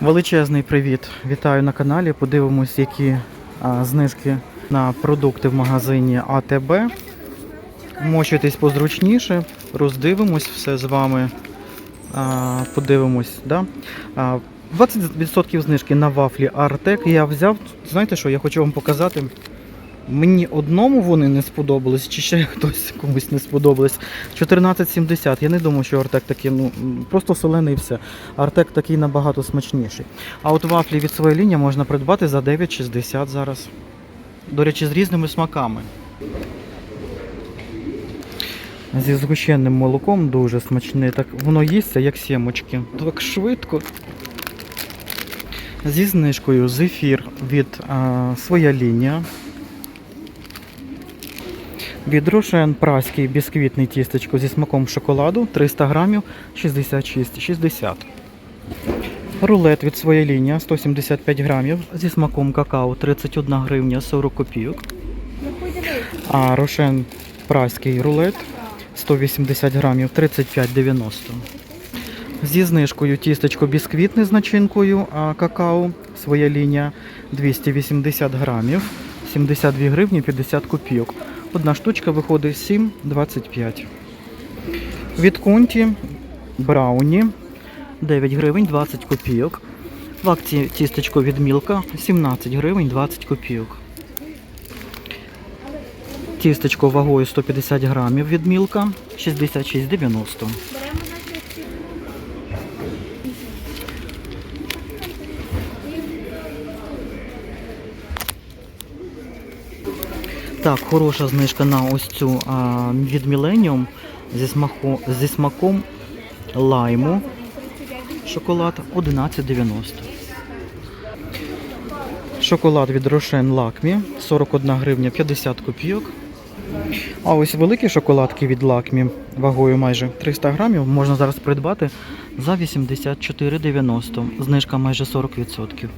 Величезний привіт! Вітаю на каналі. Подивимось, які а, знижки на продукти в магазині АТБ. Мочитись позручніше, роздивимось все з вами. А, подивимось. Да? А, 20% знижки на вафлі Артек. Я взяв. Знаєте що, я хочу вам показати. Мені одному вони не сподобались, чи ще хтось комусь не сподобались. 14,70. Я не думаю, що Артек такий, ну просто солений все. Артек такий набагато смачніший. А от вафлі від своєї лінії можна придбати за 9,60 зараз. До речі, з різними смаками. Зі згущеним молоком дуже смачне. Так воно їсться як сімочки. Так швидко. Зі знижкою зефір від а, своя лінія. Від Рошен праський бісквітний тістечко зі смаком шоколаду 300 грамів 66,60. Рулет від своєї лінії 175 грамів зі смаком какао 31 гривня 40 копійок. А Рошен праський рулет 180 грамів 35,90. Зі знижкою тістечко бісквітне з начинкою а, какао своя лінія 280 грамів 72 гривні 50 копійок. Одна штучка виходить 7,25. Від Конті Брауні 9 гривень 20 копійок. В акції тістечко від Мілка 17 гривень 20 копійок. Тістечко вагою 150 грамів від Мілка 66,90. Так, хороша знижка на ось цю а, від Millennium зі, смаку, зі смаком лайму. Шоколад 11,90. Шоколад від Рошен Лакмі 41 гривня 50 копійок. А ось великі шоколадки від Лакмі вагою майже 300 грамів можна зараз придбати за 84,90. Знижка майже 40%.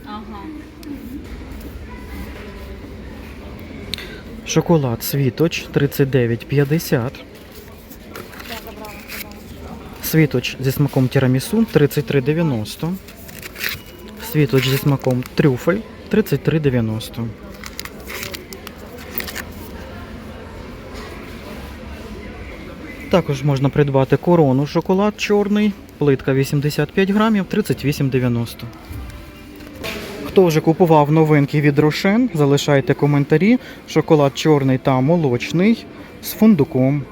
Шоколад Світоч 39,50. Світоч зі смаком тірамісу 33,90. Світоч зі смаком трюфель 33,90. Також можна придбати корону шоколад чорний, плитка 85 грамів 38,90. Хто вже купував новинки від Рошен, залишайте коментарі. Шоколад чорний та молочний з фундуком.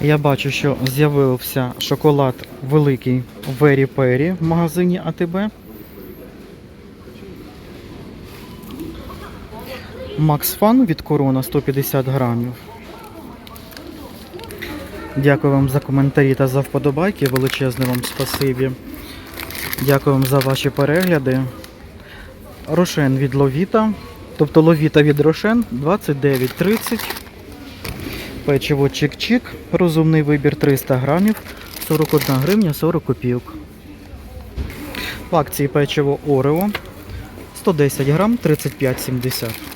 Я бачу, що з'явився шоколад великий Very Perry в магазині АТБ. Макс Фан від Корона 150 грамів. Дякую вам за коментарі та за вподобайки. Величезне вам спасибі. Дякую вам за ваші перегляди. Рошен від Ловіта. Тобто Ловіта від Рошен 29,30. Печиво Чик-Чик. Розумний вибір 300 грамів. 41 гривня 40 копійок. В акції печиво Орео 110 грам 35,70.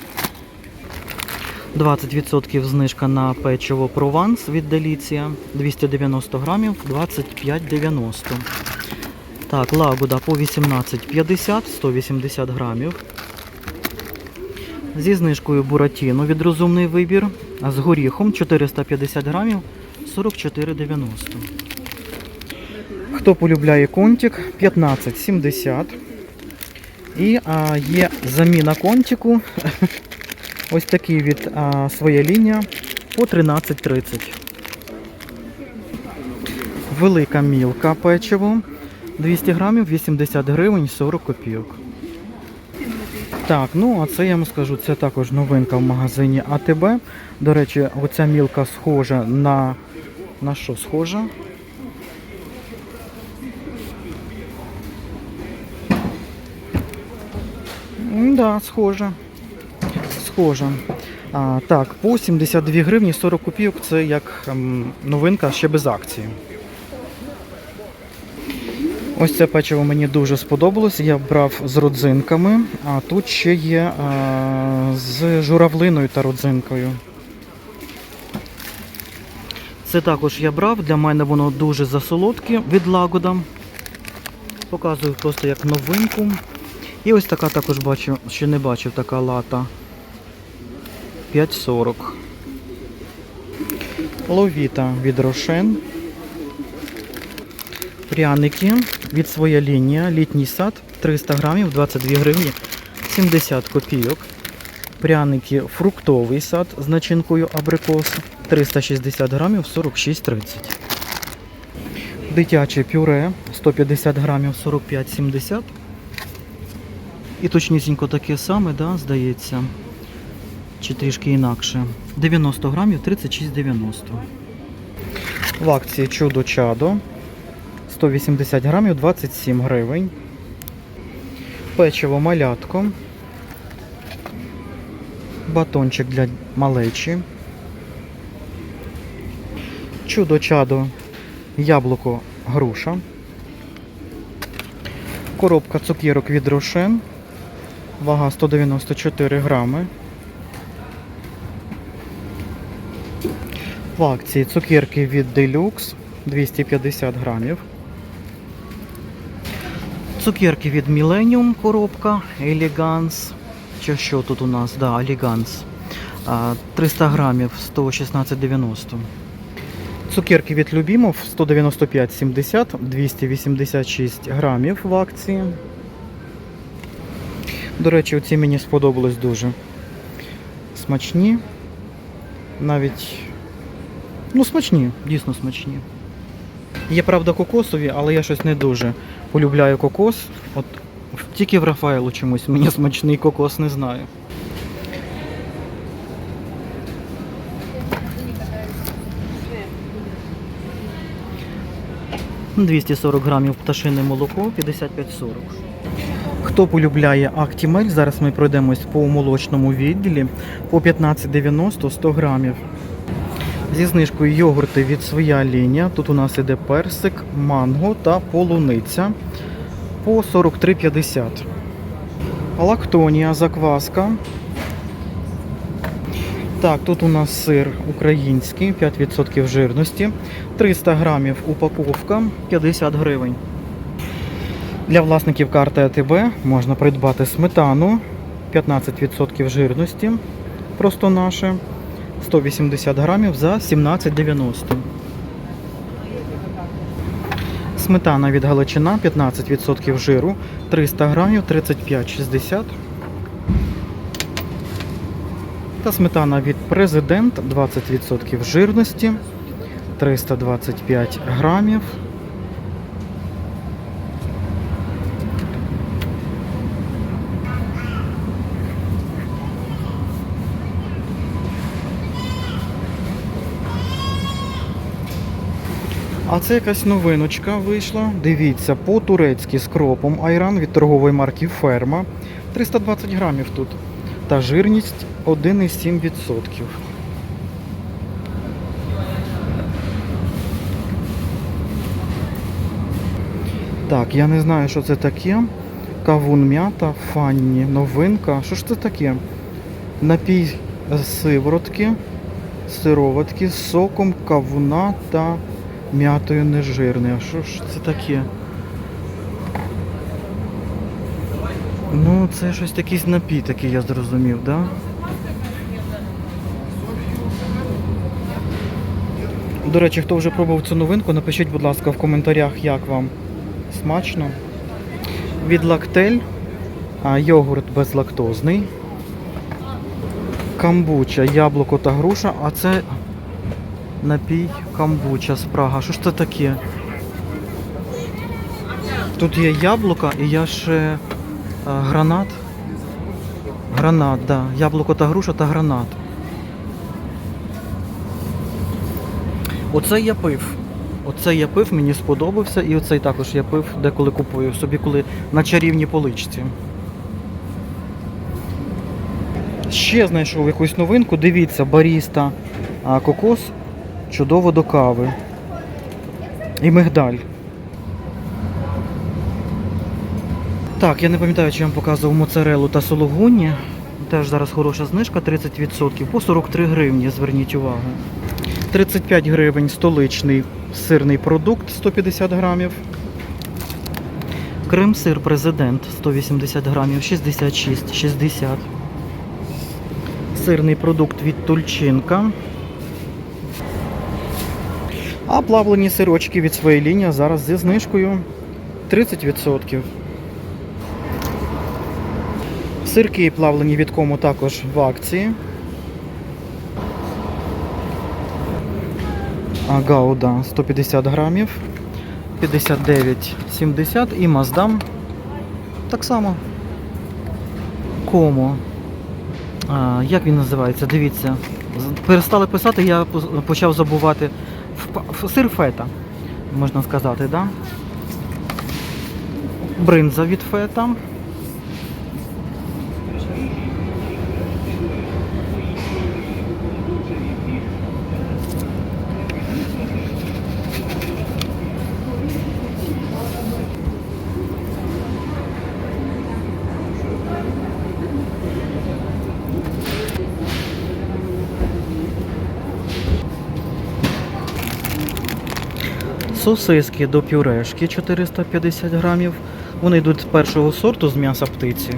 20% знижка на печиво Прованс від Деліція 290 грамів 25,90. Так, лагода по 18,50 180 грамів. Зі знижкою Буратіно від розумний вибір. А з горіхом 450 грамів 44,90. Хто полюбляє контик 15,70. І а, є заміна контику. Ось такий від а, своя лінія по 13,30. Велика мілка печиво. 200 грамів 80 гривень 40 копійок. Так, ну а це я вам скажу, це також новинка в магазині АТБ. До речі, оця мілка схожа на. На що схожа? М, Да, схожа. Схожа. А, так, по 72 гривні 40 копійок це як ем, новинка ще без акції. Ось це печиво мені дуже сподобалось. Я брав з родзинками, а тут ще є а, з журавлиною та родзинкою. Це також я брав, для мене воно дуже засолодке від лагода. Показую просто як новинку. І ось така також бачу, ще не бачив така лата. 5,40. Ловіта від Рошен. Пряники від своя лінія. Літній сад 300 грамів, 22 гривні, 70 копійок. Пряники фруктовий сад з начинкою абрикос 360 грамів 46,30. Дитяче пюре 150 грамів 45,70. І точнісінько таке саме, да, здається. Чи трішки інакше. 90 грамів 36,90. В акції чудо чадо 180 грамів 27 гривень. Печиво малятко. Батончик для малечі. Чудо чадо. Яблуко груша. Коробка цукерок від Рошен. Вага 194 грами. В акції цукерки від Deluxe 250 грамів. Цукерки від Millennium коробка Elegance. Чи що тут у нас? Да, Elegance. 300 грамів 116,90. Цукерки від Любімов 195,70, 286 грамів в акції. До речі, оці мені сподобались дуже. Смачні. Навіть. Ну, смачні, дійсно смачні. Є, правда, кокосові, але я щось не дуже полюбляю кокос. От тільки в Рафаелу чомусь мені смачний кокос не знаю. Ну, 240 грамів пташине молоко, 55,40. Хто полюбляє Актімель, зараз ми пройдемось по молочному відділі по 15,90 100 грамів. Зі знижкою йогурти від своя лінія. Тут у нас іде персик, манго та полуниця по 43,50. Лактонія, закваска. Так, тут у нас сир український, 5% жирності. 300 грамів упаковка, 50 гривень. Для власників карти АТБ можна придбати сметану 15% жирності. Просто наше 180 грамів за 17,90. Сметана від Галичина 15% жиру, 300 грамів 35,60. Та сметана від Президент 20% жирності, 325 грамів. А це якась новиночка вийшла. Дивіться, по-турецьки з кропом айран від торгової марки Ферма. 320 грамів тут. Та жирність 1,7%. Так, я не знаю, що це таке. Кавун м'ята, фанні, новинка. Що ж це таке? Напій сиворотки, сироватки з соком кавуна та м'ятою нежирний. А що ж це таке? Ну, це щось якийсь напій я зрозумів, да? До речі, хто вже пробував цю новинку, напишіть, будь ласка, в коментарях, як вам смачно. Від лактель, йогурт безлактозний. Камбуча, яблуко та груша, а це напій камбуча з Прага. Що ж це таке? Тут є яблука і я ще а, гранат. Гранат, да. Яблуко та груша та гранат. Оце я пив. Оце я пив, мені сподобався, і оцей також я пив, деколи купую собі, коли на чарівній поличці. Ще знайшов якусь новинку. Дивіться, баріста кокос чудово до кави. І мигдаль. Так, я не пам'ятаю, чи я вам показував моцарелу та сологуні. Теж зараз хороша знижка 30% по 43 гривні, зверніть увагу. 35 гривень столичний сирний продукт 150 грамів. Крем-сир президент 180 грамів 66,60. Сирний продукт від Тульчинка. А плавлені сирочки від своєї лінії зараз зі знижкою 30%. Сирки плавлені від кому також в акції. А Гауда 150 грамів, 59,70 і Маздам так само. Комо. А, як він називається? Дивіться. Перестали писати, я почав забувати. Сир фета, можна сказати, да? Бринза від фета. Сосиски до пюрешки 450 грамів. Вони йдуть першого сорту з м'яса птиці.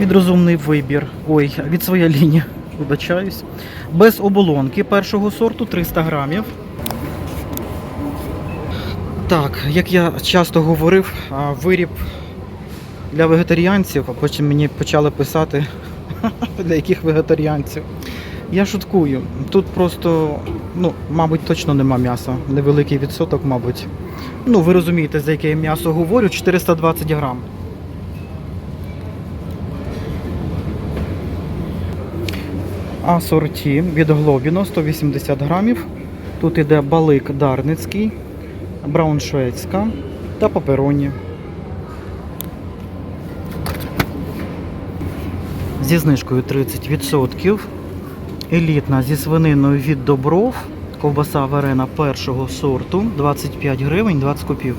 Відрозумний вибір. Ой, від своя лінія, вибачаюсь. Без оболонки першого сорту 300 грамів. Так, як я часто говорив, виріб для вегетаріанців, а потім мені почали писати для яких вегетаріанців. Я шуткую. Тут просто, ну, мабуть, точно нема м'яса. Невеликий відсоток, мабуть. Ну, ви розумієте, за яке я м'ясо говорю, 420 грам. А сорті від Глобіно 180 грамів. Тут іде балик дарницький, брауншвейцька та папероні. Зі знижкою 30%. Елітна зі свининою від Добров. Ковбаса варена першого сорту 25 гривень 20 копійок.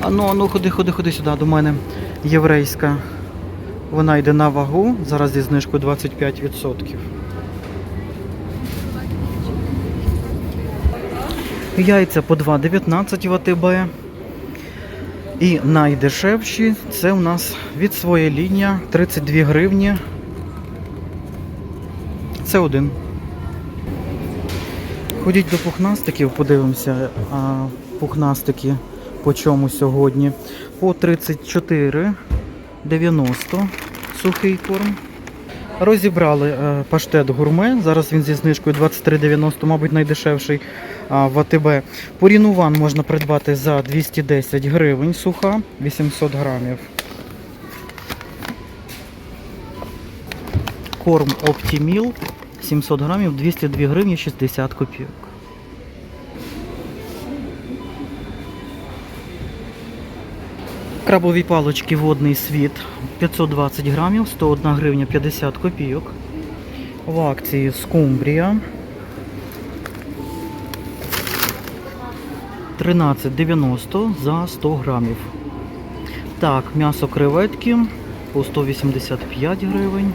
А ну, а ну, ходи, ходи, ходи сюди до мене. Єврейська. Вона йде на вагу. Зараз зі знижкою 25%. Яйця по 2,19 в АТБ. І найдешевші це у нас від своєї лінії 32 гривні. Це один. Ходіть до пухнастиків, подивимося, а пухнастики по чому сьогодні. По 34,90 сухий корм. Розібрали е, паштет гурме. Зараз він зі знижкою 23,90, мабуть, найдешевший в АТБ. Порінуван можна придбати за 210 гривень суха, 800 грамів. Корм Optimil 700 грамів 202 гривні 60 копійок. Крабові палочки водний світ 520 грамів 101 гривня 50 копійок. В акції скумбрія 13,90 за 100 грамів. Так, м'ясо креветки по 185 гривень.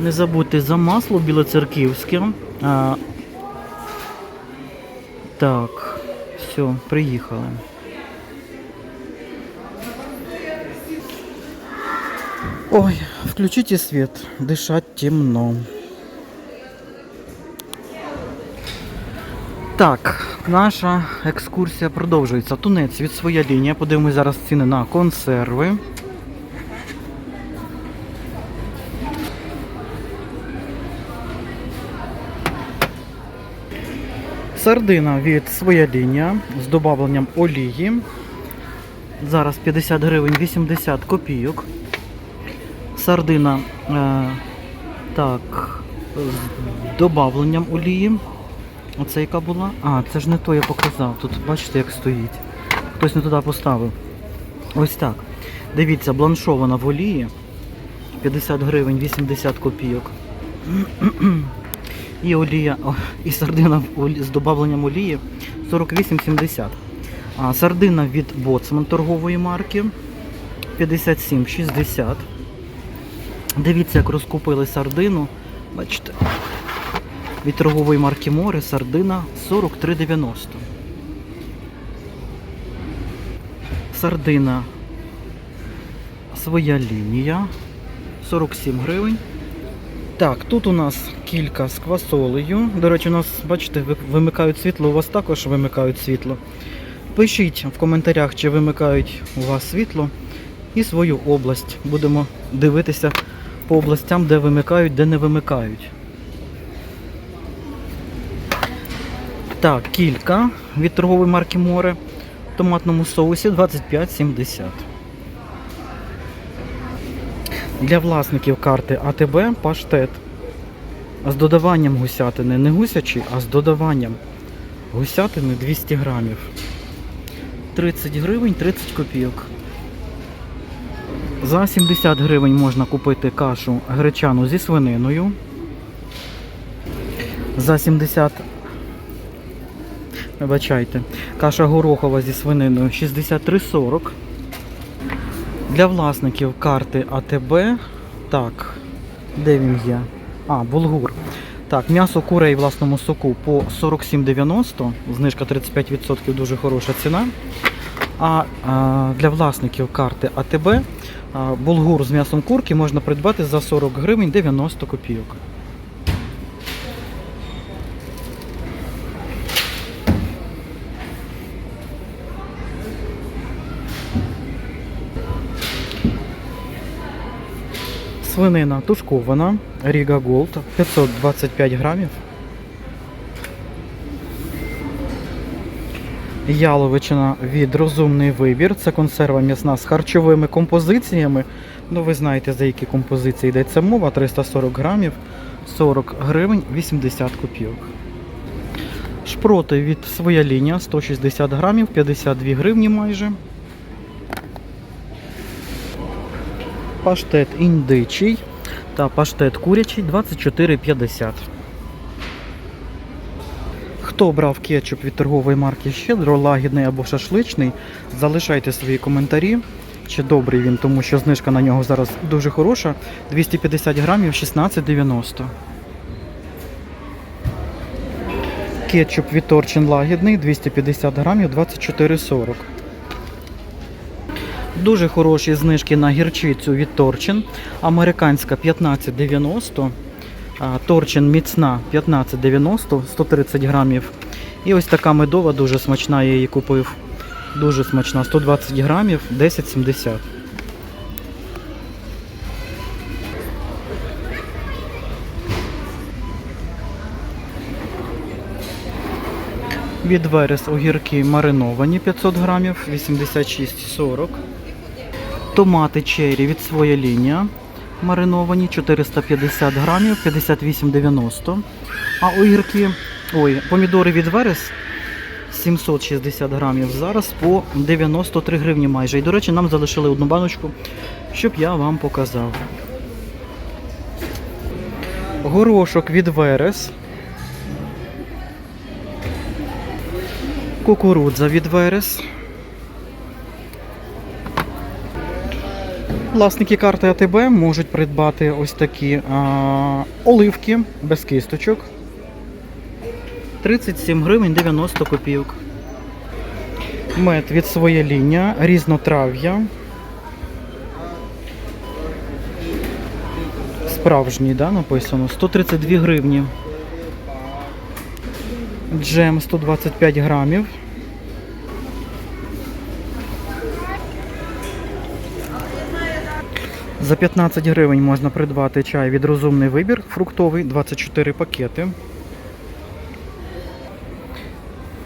Не забудьте за масло білоцерківське. А, так, все, приїхали. Ой, включите свет, дышать темно. Так, наша екскурсія продовжується. Тунець від своя лінія. Подивимось зараз ціни на консерви. Сардина від своя лінія з додавленням олії. Зараз 50 гривень 80 копійок. Сардина е, так, з додавленням олії. Оце яка була? А, це ж не то я показав. Тут бачите, як стоїть. Хтось не туди поставив. Ось так. Дивіться, бланшована в олії. 50 гривень 80 копійок. І олія, о, і сардина з додавленням олії 48,70. А сардина від Боцман торгової марки 57,60. Дивіться, як розкупили сардину Бачите. Від торгової марки Море сардина 43,90. Сардина своя лінія 47 гривень. Так, тут у нас кілька з квасолею. До речі, у нас, бачите, вимикають світло, у вас також вимикають світло. Пишіть в коментарях, чи вимикають у вас світло і свою область. Будемо дивитися по областям, де вимикають, де не вимикають. Так, кілька від торгової марки Море в томатному соусі 25,70. Для власників карти АТБ паштет з додаванням гусятини. Не гусячий, а з додаванням гусятини 200 грамів. 30 гривень 30 копійок. За 70 гривень можна купити кашу гречану зі свининою. За 70 Вибачайте. Каша горохова зі свининою 63,40. Для власників карти АТБ. Так, де він є? А, булгур. Так, м'ясо курей власному соку по 47,90. Знижка 35%, дуже хороша ціна. А, для власників карти АТБ булгур з м'ясом курки можна придбати за 40 гривень 90 копійок. Свинина тушкована, Ріга Голд 525 грамів. Яловичина від розумний вибір. Це консерва м'ясна з харчовими композиціями. Ну, ви знаєте, за які композиції йдеться мова. 340 грамів, 40 гривень, 80 копійок. Шпроти від своя лінія 160 грамів, 52 гривні майже. Паштет індичий та паштет курячий 24,50. Хто брав кетчуп від торгової марки Щедро, лагідний або шашличний, залишайте свої коментарі. Чи добрий він, тому що знижка на нього зараз дуже хороша. 250 грамів 16,90. Кетчуп від Торчин лагідний 250 грамів 24,40. Дуже хороші знижки на гірчицю від Торчин. Американська 15,90. Торчин міцна 15,90, 130 грамів. І ось така медова, дуже смачна, я її купив. Дуже смачна, 120 грамів, 10,70. Від Верес огірки мариновані 500 грамів, 86,40. Томати черрі від своя лінія мариновані 450 грамів, 58,90. А огірки, ой, помідори від Верес 760 грамів. Зараз по 93 гривні майже. І, до речі, нам залишили одну баночку, щоб я вам показав. Горошок від Верес. Кукурудза від Верес. Власники карти АТБ можуть придбати ось такі а, оливки без кісточок. 37 гривень 90 копійок. Мед від своя лінія, різнотрав'я. Справжній, да, написано. 132 гривні. Джем 125 грамів. За 15 гривень можна придбати чай від розумний вибір, фруктовий, 24 пакети.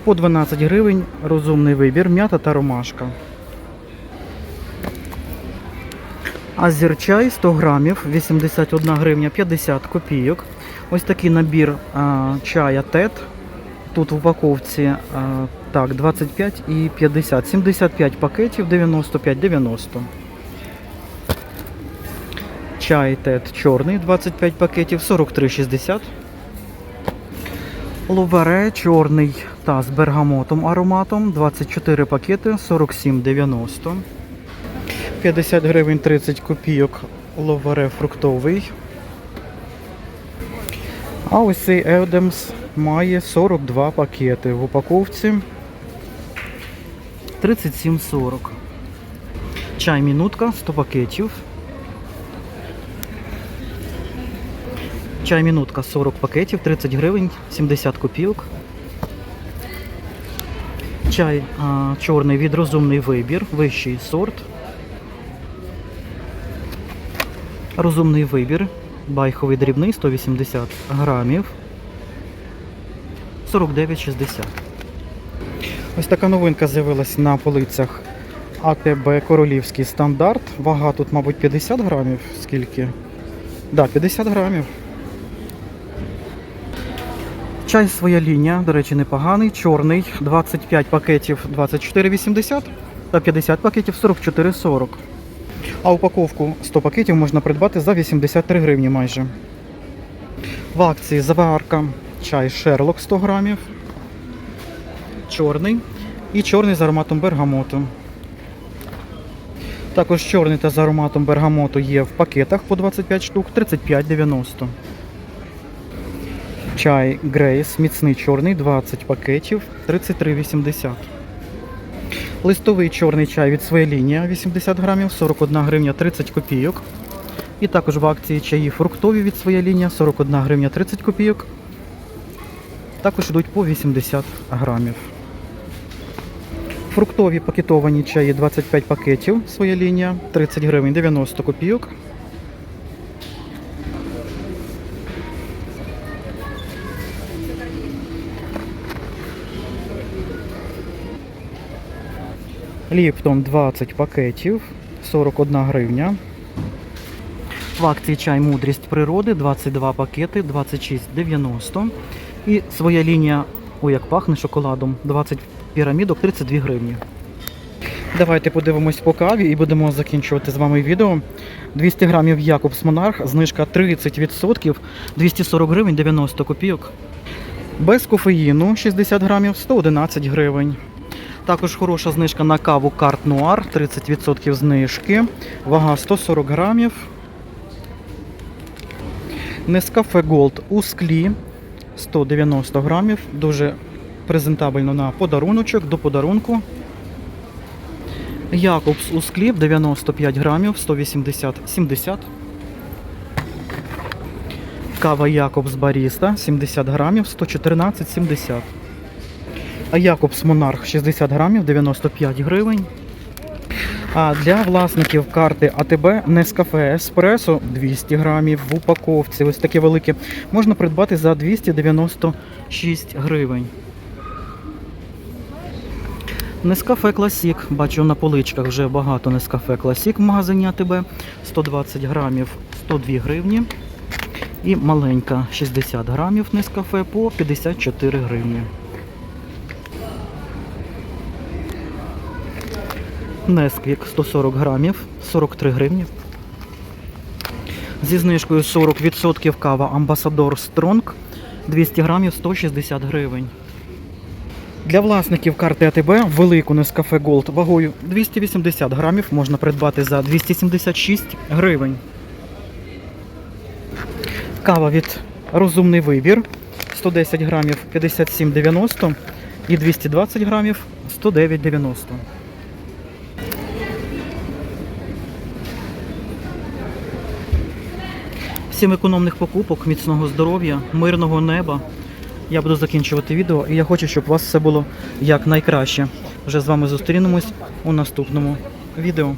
По 12 гривень розумний вибір, м'ята та ромашка. Азірчай 100 грамів, 81 гривня 50 копійок. Ось такий набір а, чая ТЕТ. Тут в упаковці а, так, 25 і 50, 75 пакетів, 95,90. Чай ТЕТ чорний 25 пакетів, 43,60. Ловере чорний та з бергамотом ароматом 24 пакети, 47,90. 50 гривень 30 копійок ловере фруктовий. А ось цей Едемс має 42 пакети в упаковці. 37,40. Чай мінутка 100 пакетів. Чай мінутка 40 пакетів, 30 гривень, 70 копійок. Чай а, чорний від розумний вибір, вищий сорт. Розумний вибір, байховий дрібний 180 грамів. 49,60. Ось така новинка з'явилась на полицях АТБ Королівський стандарт. Вага тут, мабуть, 50 грамів. Скільки? Да, 50 грамів. Чай своя лінія, до речі, непоганий. Чорний, 25 пакетів 24,80 та 50 пакетів 44,40. А упаковку 100 пакетів можна придбати за 83 гривні майже. В акції заварка чай Шерлок 100 грамів. Чорний. І чорний з ароматом бергамоту. Також чорний та з ароматом бергамоту є в пакетах по 25 штук 35,90. Чай Грейс, міцний чорний, 20 пакетів, 33,80. Листовий чорний чай від своя лінія 80 грамів, 41 гривня 30 копійок. І також в акції чаї фруктові від своя лінія 41 гривня 30 копійок. Також йдуть по 80 грамів. Фруктові пакетовані чаї 25 пакетів, своя лінія, 30 гривень 90 копійок. Ліптон 20 пакетів, 41 гривня. В акції чай мудрість природи 22 пакети, 26,90. І своя лінія, ой, як пахне шоколадом, 20 пірамідок, 32 гривні. Давайте подивимось по каві і будемо закінчувати з вами відео. 200 грамів Якобс Монарх, знижка 30%, 240 гривень 90 копійок. Без кофеїну 60 грамів 111 гривень. Також хороша знижка на каву Карт Нуар, 30% знижки. Вага 140 грамів. Нескафе Голд у склі 190 грамів. Дуже презентабельно на подаруночок до подарунку. Якобс у склі 95 грамів, 180-70. Кава Якобс Баріста 70 грамів, 114,70. А Якобс Монарх 60 грамів, 95 гривень. А для власників карти АТБ Нескафе Еспресо 200 грамів в упаковці. Ось такі великі. Можна придбати за 296 гривень. Нескафе Класік. Бачу на поличках вже багато Нескафе Класік в магазині АТБ. 120 грамів 102 гривні. І маленька 60 грамів Нескафе по 54 гривні. Несквік 140 грамів, 43 гривні. Зі знижкою 40% кава Амбасадор Стронг 200 грамів 160 гривень. Для власників карти АТБ велику Нескафе Голд вагою 280 грамів можна придбати за 276 гривень. Кава від Розумний вибір 110 грамів 57,90 і 220 грамів 109,90. Всім економних покупок, міцного здоров'я, мирного неба. Я буду закінчувати відео і я хочу, щоб у вас все було як найкраще. Вже з вами зустрінемось у наступному відео.